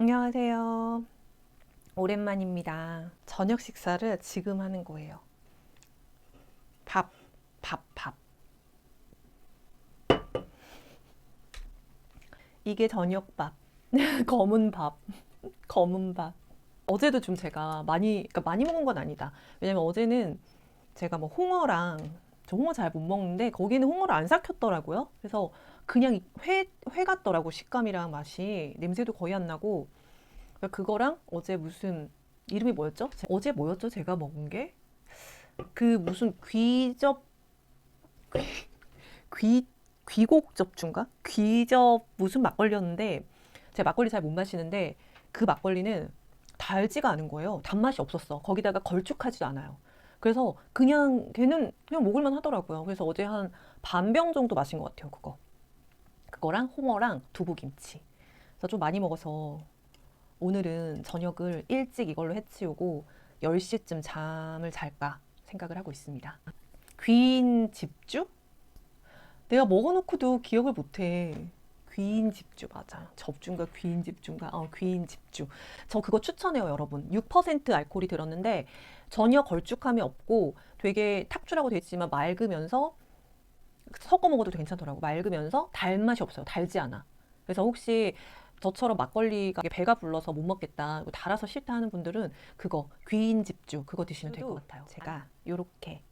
안녕하세요. 오랜만입니다. 저녁 식사를 지금 하는 거예요. 밥, 밥, 밥. 이게 저녁밥. 검은 밥. 검은 밥. 어제도 좀 제가 많이, 그러니까 많이 먹은 건 아니다. 왜냐면 어제는 제가 뭐 홍어랑, 저 홍어 잘 못 먹는데 거기는 홍어를 안 삭혔더라고요. 그래서 그냥 회, 회 같더라고. 식감이랑 맛이. 냄새도 거의 안 나고. 그러니까 그거랑 어제 무슨, 이름이 뭐였죠? 제- 어제 뭐였죠? 제가 먹은 게? 그 무슨 귀접, 귀, 귀, 귀곡 접주인가? 귀접 무슨 막걸리였는데, 제가 막걸리 잘 못 마시는데, 그 막걸리는 달지가 않은 거예요. 단맛이 없었어. 거기다가 걸쭉하지도 않아요. 그래서 그냥 걔는 그냥 먹을만 하더라고요. 그래서 어제 한 반 병 정도 마신 것 같아요. 그거. 그거랑 홍어랑 두부김치. 그래서 좀 많이 먹어서 오늘은 저녁을 일찍 이걸로 해치우고 10시쯤 잠을 잘까 생각을 하고 있습니다. 귀인 집주? 내가 먹어놓고도 기억을 못해. 귀인 집주 맞아. 접주인가 귀인 집주인가? 어, 귀인 집주. 저 그거 추천해요, 여러분. 6% 알코올이 들었는데 전혀 걸쭉함이 없고 되게 탁주라고 돼 있지만 맑으면서 섞어 먹어도 괜찮더라고. 맑으면서 달 맛이 없어요. 달지 않아. 그래서 혹시 저처럼 막걸리가 배가 불러서 못 먹겠다, 달아서 싫다 하는 분들은 그거 귀인 집주 그거 드시면 될 것 같아요. 제가 요렇게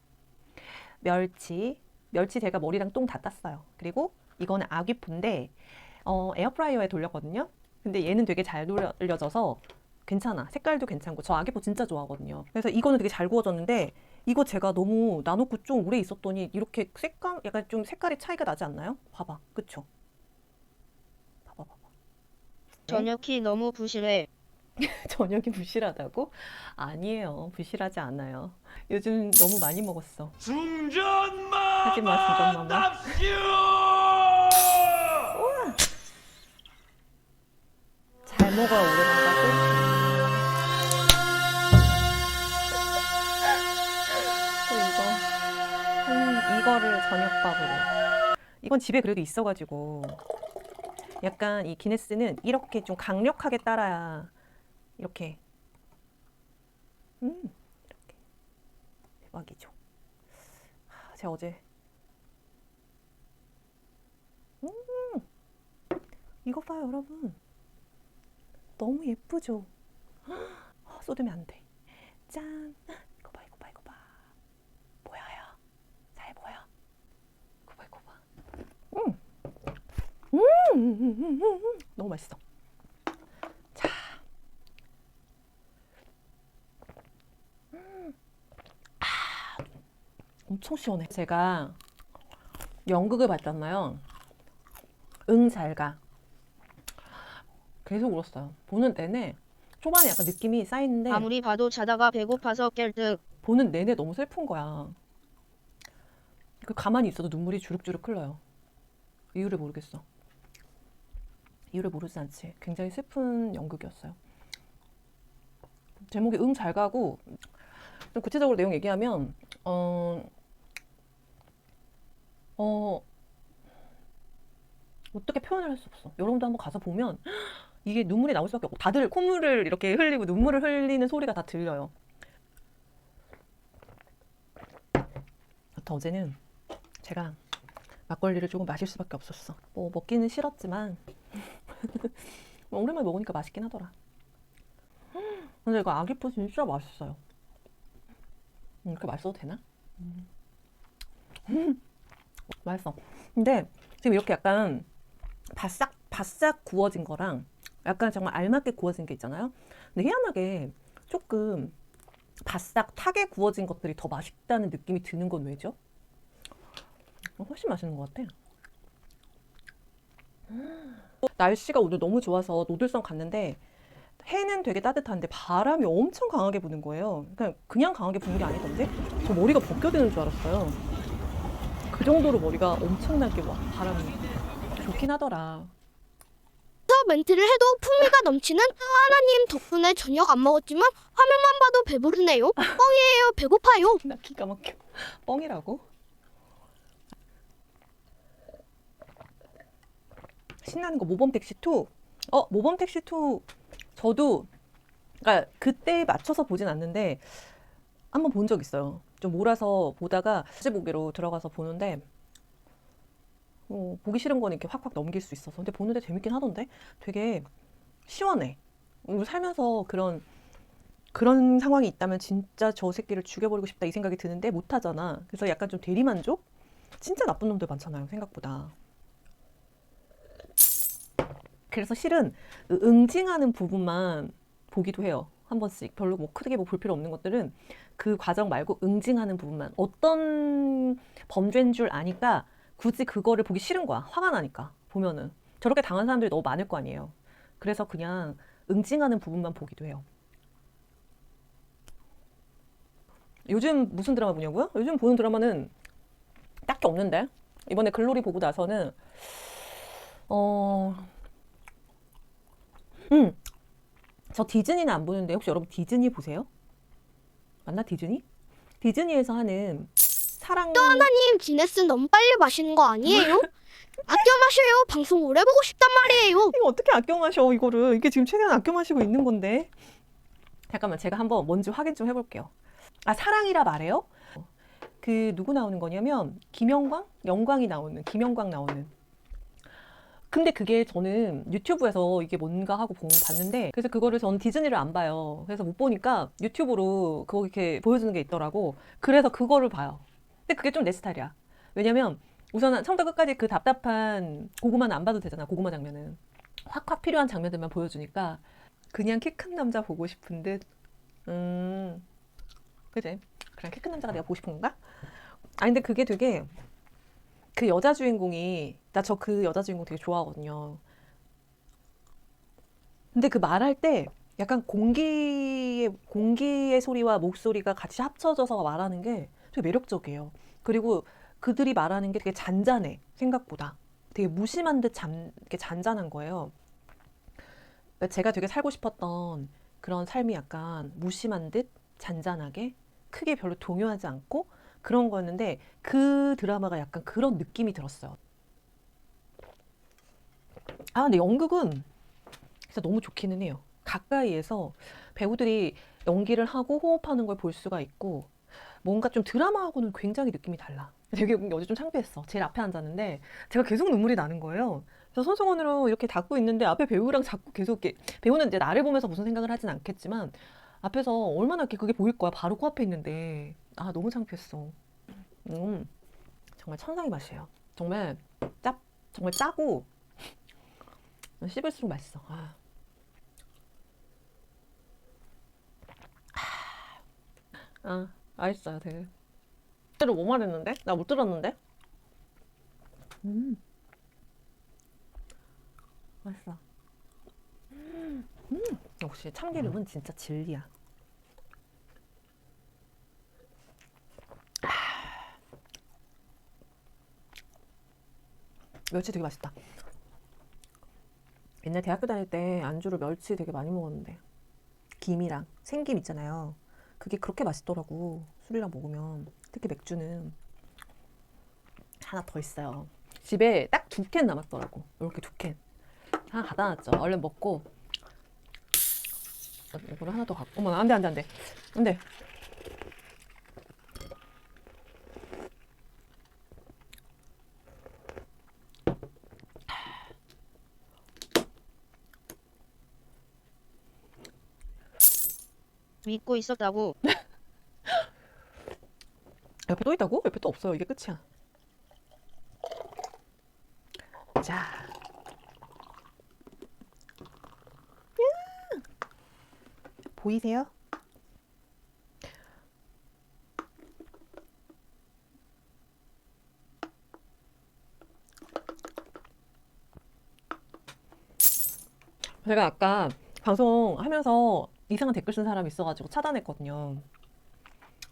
멸치, 멸치 제가 머리랑 똥 다 땄어요. 그리고 이거는 아귀포인데 어, 에어프라이어에 돌렸거든요. 근데 얘는 되게 잘 돌려져서 괜찮아. 색깔도 괜찮고 저 아귀포 진짜 좋아하거든요. 그래서 이거는 되게 잘 구워졌는데 이거 제가 너무 놔놓고 좀 오래 있었더니 이렇게 색감 약간 좀 색깔이 차이가 나지 않나요? 봐봐, 그쵸? 봐봐, 봐봐. 저녁이 너무 부실해. 저녁이 부실하다고? 아니에요. 부실하지 않아요. 요즘 너무 많이 먹었어. 중전마 하지마, 중전마마. 답시오 잘 먹어야 오래 간다 저녁밥으로. 이건 집에 그래도 있어가지고. 약간 이 기네스는 이렇게 좀 강력하게 따라야 이렇게. 음, 이렇게. 대박이죠. 하, 제가 어제. 음, 이거 봐요, 여러분. 너무 예쁘죠? 헉, 쏟으면 안 돼. 짠! 이거 봐, 이거 봐, 이거 봐. 보여요. 잘 보여. 이거 봐, 이거 봐. 음! 음! 너무 맛있어. 자. 음. 아, 엄청 시원해. 제가 연극을 봤잖아요. 응, 잘 가. 계속 울었어요. 보는 내내 초반에 약간 느낌이 쌓이는데 아무리 봐도 자다가 배고파서 깰 듯. 보는 내내 너무 슬픈 거야. 그 가만히 있어도 눈물이 주룩주룩 흘러요. 이유를 모르겠어. 이유를 모르지 않지. 굉장히 슬픈 연극이었어요. 제목이 응 잘 가고 좀 구체적으로 내용 얘기하면 어, 어 어떻게 표현을 할 수 없어. 여러분도 한번 가서 보면 이게 눈물이 나올 수밖에 없고 다들 콧물을 이렇게 흘리고 눈물을 흘리는 소리가 다 들려요. 어제는 제가 막걸리를 조금 마실 수밖에 없었어. 뭐 먹기는 싫었지만 뭐 오랜만에 먹으니까 맛있긴 하더라. 근데 이거 아기포 진짜 맛있어요. 음, 이렇게 맛있어도 되나? 음. 음, 맛있어. 근데 지금 이렇게 약간 바싹 바싹 구워진 거랑 약간 정말 알맞게 구워진 게 있잖아요. 근데 희한하게 조금 바싹 타게 구워진 것들이 더 맛있다는 느낌이 드는 건 왜죠? 어, 훨씬 맛있는 것 같아. 날씨가 오늘 너무 좋아서 노들성 갔는데 해는 되게 따뜻한데 바람이 엄청 강하게 부는 거예요. 그냥 그냥 강하게 부는 게 아니던데 저 머리가 벗겨지는 줄 알았어요. 그 정도로 머리가 엄청나게 와 바람이 좋긴 하더라. 저 멘트를 해도 풍미가 넘치는 하나님 덕분에 저녁 안 먹었지만 화면만 봐도 배부르네요. 뻥이에요. 배고파요. 나 기가 막혀. 뻥이라고? 신나는 거 모범 택시 2. 어, 모범 택시 2 저도 그러니까 그때에 맞춰서 보진 않는데 한번 본 적 있어요. 좀 몰아서 보다가 다시 보기로 들어가서 보는데 어, 보기 싫은 건 이렇게 확확 넘길 수 있어서 근데 보는데 재밌긴 하던데 되게 시원해. 살면서 그런 그런 상황이 있다면 진짜 저 새끼를 죽여버리고 싶다 이 생각이 드는데 못 하잖아. 그래서 약간 좀 대리만족? 진짜 나쁜 놈들 많잖아요, 생각보다. 그래서 실은 그 응징하는 부분만 보기도 해요. 한 번씩. 별로 뭐 크게 뭐 볼 필요 없는 것들은 그 과정 말고 응징하는 부분만. 어떤 범죄인 줄 아니까 굳이 그거를 보기 싫은 거야. 화가 나니까. 보면은. 저렇게 당한 사람들이 너무 많을 거 아니에요. 그래서 그냥 응징하는 부분만 보기도 해요. 요즘 무슨 드라마 보냐고요? 요즘 보는 드라마는 딱히 없는데. 이번에 글로리 보고 나서는 어, 음, 저 디즈니는 안 보는데 혹시 여러분 디즈니 보세요? 맞나 디즈니? 디즈니에서 하는 사랑 하나님 지네스 너무 빨리 마시는 거 아니에요? 아껴 마셔요. 방송 오래 보고 싶단 말이에요. 이거 어떻게 아껴 마셔 이거를 이게 지금 최대한 아껴 마시고 있는 건데 잠깐만 제가 한번 뭔지 확인 좀 해볼게요 아 사랑이라 말해요? 그 누구 나오는 거냐면 김영광? 영광이 나오는 김영광 나오는 근데 그게 저는 유튜브에서 이게 뭔가 하고 본- 봤는데 그래서 그거를 전 디즈니를 안 봐요 그래서 못 보니까 유튜브로 그거 이렇게 보여주는 게 있더라고 그래서 그거를 봐요 근데 그게 좀 내 스타일이야 왜냐면 우선 처음부터 끝까지 그 답답한 고구마는 안 봐도 되잖아 고구마 장면은 확확 필요한 장면들만 보여주니까 그냥 키 큰 남자 보고 싶은 듯. 음, 그지? 그냥 키 큰 남자가 내가 보고 싶은 건가? 아 근데 그게 되게 그 여자 주인공이 나 저 그 여자 주인공 되게 좋아하거든요. 근데 그 말할 때 약간 공기의 공기의 소리와 목소리가 같이 합쳐져서 말하는 게 되게 매력적이에요. 그리고 그들이 말하는 게 되게 잔잔해 생각보다 되게 무심한 듯 잔, 이렇게 잔잔한 거예요. 그러니까 제가 되게 살고 싶었던 그런 삶이 약간 무심한 듯 잔잔하게 크게 별로 동요하지 않고 그런 거였는데 그 드라마가 약간 그런 느낌이 들었어요. 아, 근데 연극은 진짜 너무 좋기는 해요. 가까이에서 배우들이 연기를 하고 호흡하는 걸 볼 수가 있고 뭔가 좀 드라마하고는 굉장히 느낌이 달라. 되게 어제 좀 창피했어. 제일 앞에 앉았는데 제가 계속 눈물이 나는 거예요. 그래서 손수건으로 이렇게 닦고 있는데 앞에 배우랑 자꾸 계속 이렇게 배우는 이제 나를 보면서 무슨 생각을 하진 않겠지만 앞에서 얼마나 이렇게 그게 보일 거야. 바로 코앞에 있는데 아 너무 창피했어. 음 정말 천상의 맛이에요. 정말 짭 정말 짜고 씹을수록 맛있어. 아. 아, 맛있어요, 되게. 그대로 뭐 말했는데? 나 못 들었는데? 음. 맛있어. 음, 역시 참기름은 진짜 진리야. 멸치 되게 맛있다. 옛날 대학교 다닐 때 안주로 멸치 되게 많이 먹었는데 김이랑 생김 있잖아요. 그게 그렇게 맛있더라고. 술이랑 먹으면 특히 맥주는 하나 더 있어요. 집에 딱 두 캔 남았더라고. 이렇게 두 캔. 하나 갖다 놨죠. 얼른 먹고 이거를 하나 더 갖고 어머 안돼 안돼 안돼 안돼 믿고 있었다고. 옆에 또 있다고? 옆에 또 없어요. 이게 끝이야. 자. 야! 보이세요? 제가 아까 방송하면서 이상한 댓글 쓴 사람이 있어가지고 차단했거든요.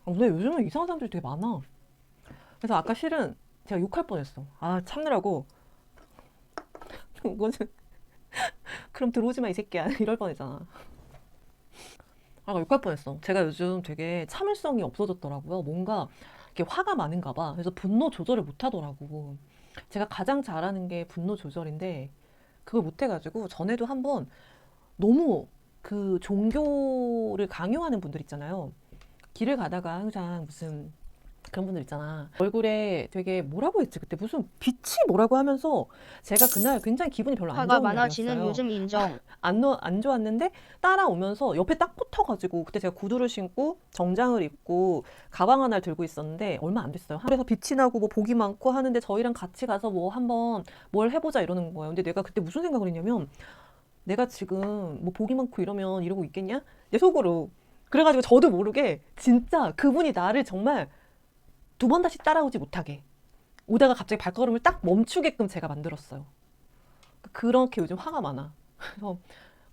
아, 근데 요즘은 이상한 사람들이 되게 많아. 그래서 아까 실은 제가 욕할 뻔했어. 아 참느라고. 이거는 그럼 들어오지 마 이 새끼야 이럴 뻔했잖아. 아 욕할 뻔했어. 제가 요즘 되게 참을성이 없어졌더라고요. 뭔가 이렇게 화가 많은가 봐. 그래서 분노 조절을 못 하더라고. 제가 가장 잘하는 게 분노 조절인데 그걸 못 해가지고 전에도 한번 너무 그 종교를 강요하는 분들 있잖아요. 길을 가다가 항상 무슨 그런 분들 있잖아. 얼굴에 되게 뭐라고 했지? 그때 무슨 빛이 뭐라고 하면서 제가 그날 굉장히 기분이 별로 안 화가 좋은 많아지는 날이었어요. 요즘 인정. 안, 넣- 안 좋았는데 따라오면서 옆에 딱 붙어가지고 그때 제가 구두를 신고 정장을 입고 가방 하나를 들고 있었는데 얼마 안 됐어요. 그래서 빛이 나고 뭐 복이 많고 하는데 저희랑 같이 가서 뭐 한번 뭘 해보자 이러는 거예요. 근데 내가 그때 무슨 생각을 했냐면 내가 지금 뭐 복이 많고 이러면 이러고 있겠냐? 내 속으로. 그래가지고 저도 모르게 진짜 그분이 나를 정말 두 번 다시 따라오지 못하게 오다가 갑자기 발걸음을 딱 멈추게끔 제가 만들었어요. 그렇게 요즘 화가 많아. 그래서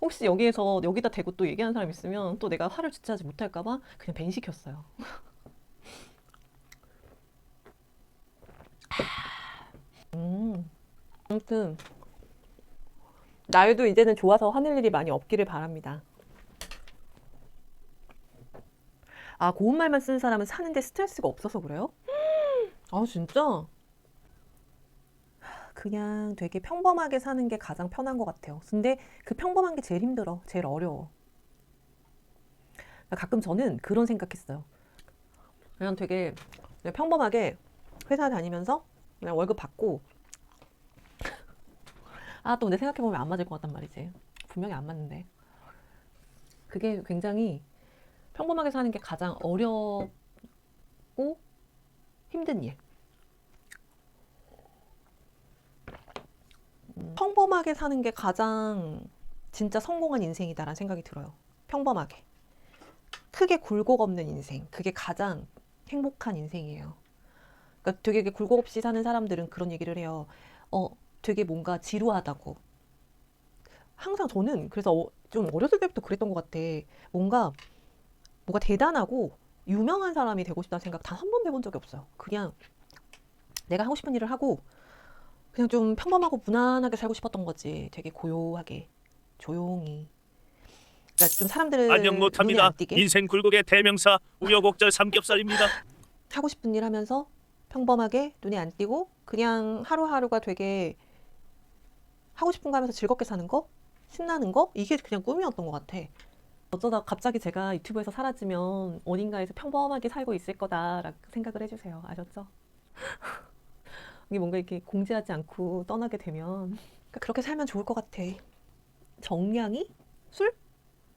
혹시 여기에서 여기다 대고 또 얘기하는 사람 있으면 또 내가 화를 주체하지 못할까봐 그냥 벤 시켰어요. 음, 아무튼 날도 이제는 좋아서 화낼 일이 많이 없기를 바랍니다. 아, 고운 말만 쓰는 사람은 사는데 스트레스가 없어서 그래요? 아, 진짜? 그냥 되게 평범하게 사는 게 가장 편한 것 같아요. 근데 그 평범한 게 제일 힘들어. 제일 어려워. 가끔 저는 그런 생각했어요. 그냥 되게 그냥 평범하게 회사 다니면서 그냥 월급 받고 아, 또 근데 생각해보면 안 맞을 것 같단 말이지. 분명히 안 맞는데. 그게 굉장히 평범하게 사는 게 가장 어렵고 힘든 일. 음, 평범하게 사는 게 가장 진짜 성공한 인생이다라는 생각이 들어요. 평범하게. 크게 굴곡 없는 인생. 그게 가장 행복한 인생이에요. 그러니까 되게 굴곡 없이 사는 사람들은 그런 얘기를 해요. 어, 되게 뭔가 지루하다고. 항상 저는 그래서 어- 좀 어렸을 때부터 그랬던 것 같아. 뭔가 뭐가 대단하고 유명한 사람이 되고 싶다는 생각 단 한 번도 해본 적이 없어요. 그냥 내가 하고 싶은 일을 하고 그냥 좀 평범하고 무난하게 살고 싶었던 거지. 되게 고요하게, 조용히. 그러니까 좀 사람들을 안녕 못합니다. 안 띄게 인생 굴곡의 대명사 우여곡절 삼겹살입니다. 하고 싶은 일 하면서 평범하게 눈에 안 띄고 그냥 하루하루가 되게 하고 싶은 거 하면서 즐겁게 사는 거, 신나는 거 이게 그냥 꿈이었던 것 같아. 어쩌다 갑자기 제가 유튜브에서 사라지면 어딘가에서 평범하게 살고 있을 거다라고 생각을 해주세요. 아셨죠? 이게 뭔가 이렇게 공지하지 않고 떠나게 되면 그러니까 그렇게 살면 좋을 것 같아. 정량이? 술?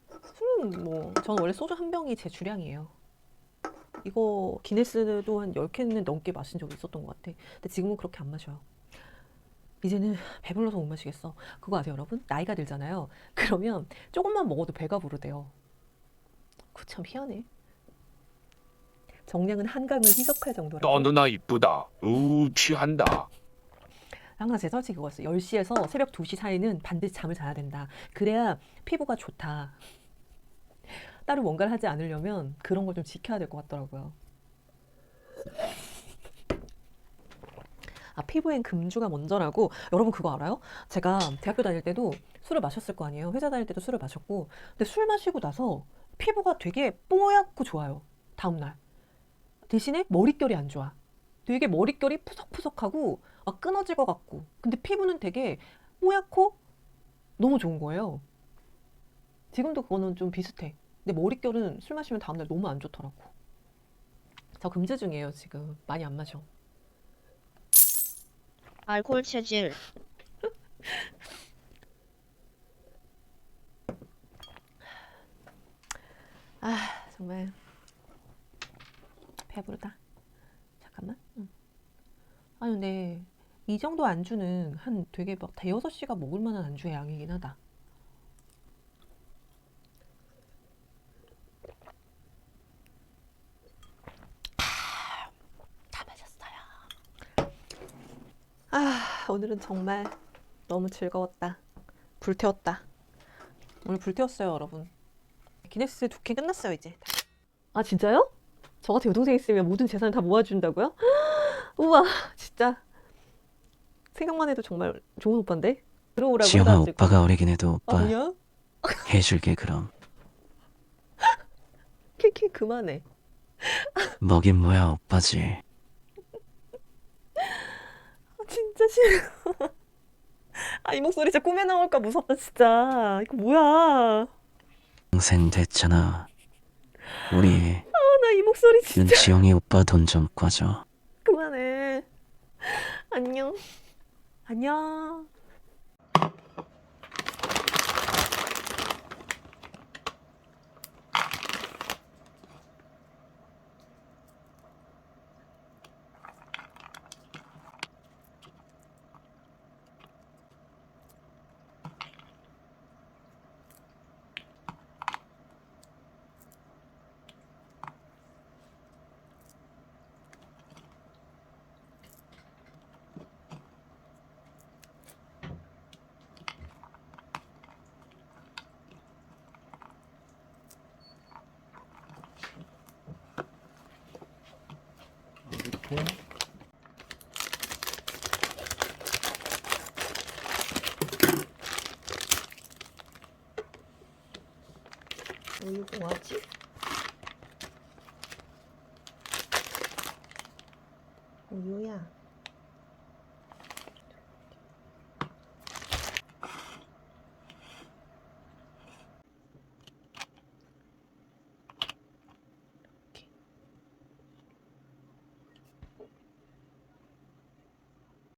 술은 뭐 저는 원래 소주 한 병이 제 주량이에요. 이거 기네스도 한 10캔은 넘게 마신 적이 있었던 것 같아. 근데 지금은 그렇게 안 마셔요. 이제는 배불러서 못 마시겠어. 그거 아세요, 여러분? 나이가 들잖아요. 그러면 조금만 먹어도 배가 부르대요. 그참 희한해. 정량은 한강을 희석할 정도라고. 너 누나 이쁘다. 우 취한다. 항상 제 설치 그거였어요. 10시에서 새벽 2시 사이는 반드시 잠을 자야 된다. 그래야 피부가 좋다. 따로 뭔가를 하지 않으려면 그런 걸 좀 지켜야 될 것 같더라고요. 아, 피부엔 금주가 먼저라고. 여러분 그거 알아요? 제가 대학교 다닐 때도 술을 마셨을 거 아니에요. 회사 다닐 때도 술을 마셨고. 근데 술 마시고 나서 피부가 되게 뽀얗고 좋아요. 다음 날. 대신에 머릿결이 안 좋아. 되게 머릿결이 푸석푸석하고 막 끊어질 것 같고. 근데 피부는 되게 뽀얗고 너무 좋은 거예요. 지금도 그거는 좀 비슷해. 근데 머릿결은 술 마시면 다음날 너무 안 좋더라고. 저 금주 중이에요, 지금. 많이 안 마셔. 알코올 체질. 아, 정말 배부르다. 잠깐만. 응. 아니, 근데 이 정도 안주는 한 되게 막 대여섯 시가 먹을 만한 안주의 양이긴 하다. 아, 다 마셨어요. 아, 오늘은 정말 너무 즐거웠다. 불태웠다. 오늘 불태웠어요, 여러분. 기네스 두캔 끝났어요 이제. 아 진짜요? 저 같은 여동생 있으면 모든 재산을 다 모아준다고요? 우와 진짜 생각만 해도 정말 좋은 오빠인데 들어오라고 지영아 해가지고. 오빠가 어리긴 해도 아 오빠 뭐야? 해줄게 그럼 키키 그만해. 뭐긴 뭐야 오빠지 아, 진짜 싫어. 아 이 목소리 진짜 꿈에 나올까 무섭다 진짜. 이거 뭐야? 동생 됐잖아. 우리 아, 나 이 목소리 진짜 윤지영이 오빠 돈 좀 꿔줘. 그만해. 안녕. 안녕. 우유 뭐하